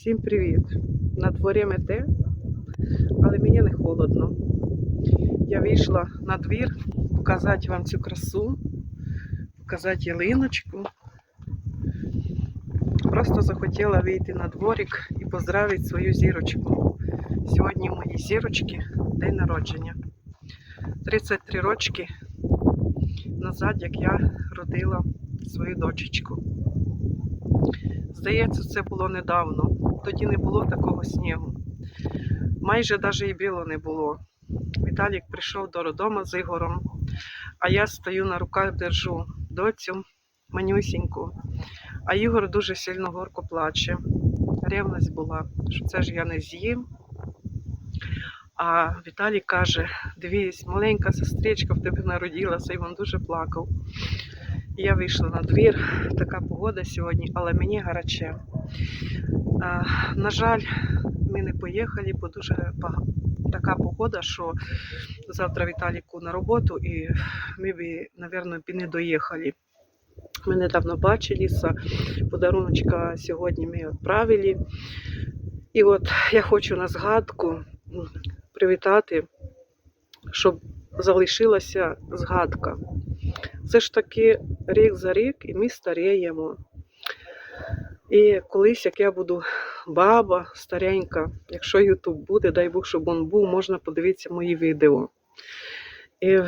Всім привіт! На дворі мете, але мені не холодно. Я вийшла на двір показати вам цю красу, показати ялиночку. Просто захотіла вийти на дворик і поздравити свою зірочку. Сьогодні у моїй зірочки день народження. 33 рочки назад, як я родила свою дочечку. Здається, це було недавно. Тоді не було такого снігу. Майже навіть і біло не було. Віталік прийшов до роддому з Ігором, а я стою на руках, держу доцю манюсіньку. А Ігор дуже сильно горко плаче. Ревність була, що це ж я не з'їм. А Віталій каже: дивись, маленька сестричка в тебе народилася, і він дуже плакав. Я вийшла на двір, така погода сьогодні, але мені гаряче. На жаль, ми не поїхали, бо дуже така погода, що завтра Віталіку на роботу, і ми б, мабуть, не доїхали. Ми недавно бачилися, подаруночка сьогодні ми відправили. І от я хочу на згадку привітати, щоб залишилася згадка. Це ж таки рік за рік, і ми старіємо. І колись, як я буду баба старенька, якщо Ютуб буде, дай Бог, щоб він був, можна подивитися мої відео. І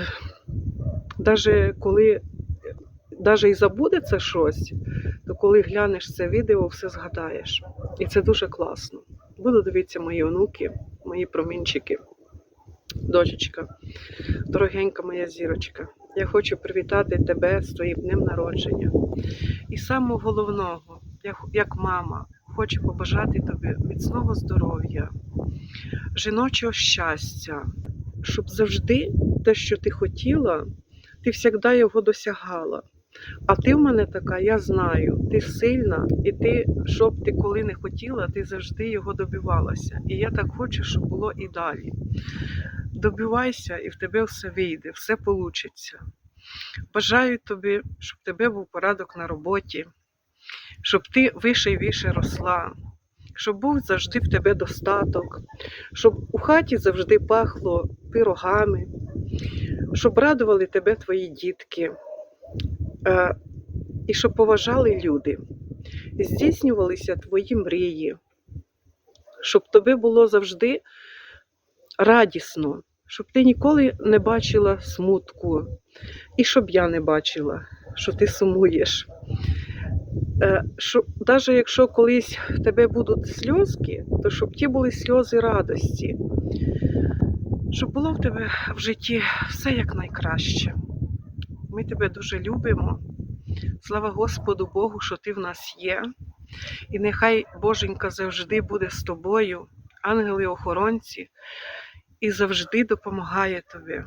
навіть коли навіть і забудеться щось, то коли глянеш це відео, все згадаєш. І це дуже класно. Буду дивитися мої онуки, мої промінчики, дочечка, дорогенька моя зірочка. Я хочу привітати тебе з твоїм днем народження. І самого головного, я як мама, хочу побажати тобі міцного здоров'я, жіночого щастя, щоб завжди те, що ти хотіла, ти завжди його досягала. А ти в мене така, я знаю, ти сильна, і ти, що б ти коли не хотіла, ти завжди його добивалася. І я так хочу, щоб було і далі. Добивайся, і в тебе все вийде, все получиться. Бажаю тобі, щоб тебе був порядок на роботі, щоб ти вище і вище росла, щоб був завжди в тебе достаток, щоб у хаті завжди пахло пирогами, щоб радували тебе твої дітки, е, і щоб поважали люди, здійснювалися твої мрії, щоб тобі було завжди радісно, щоб ти ніколи не бачила смутку, і щоб я не бачила, що ти сумуєш. Е, Що, навіть якщо колись в тебе будуть сльозки, то щоб ті були сльози радості, щоб було в тебе в житті все як найкраще. Ми тебе дуже любимо. Слава Господу Богу, що ти в нас є. І нехай Боженька завжди буде з тобою, ангели-охоронці, і завжди допомагає тобі.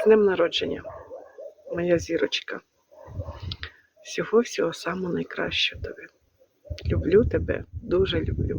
З днем народження, моя зірочка. Всього всього самого найкращого тобі. Люблю тебе, дуже люблю.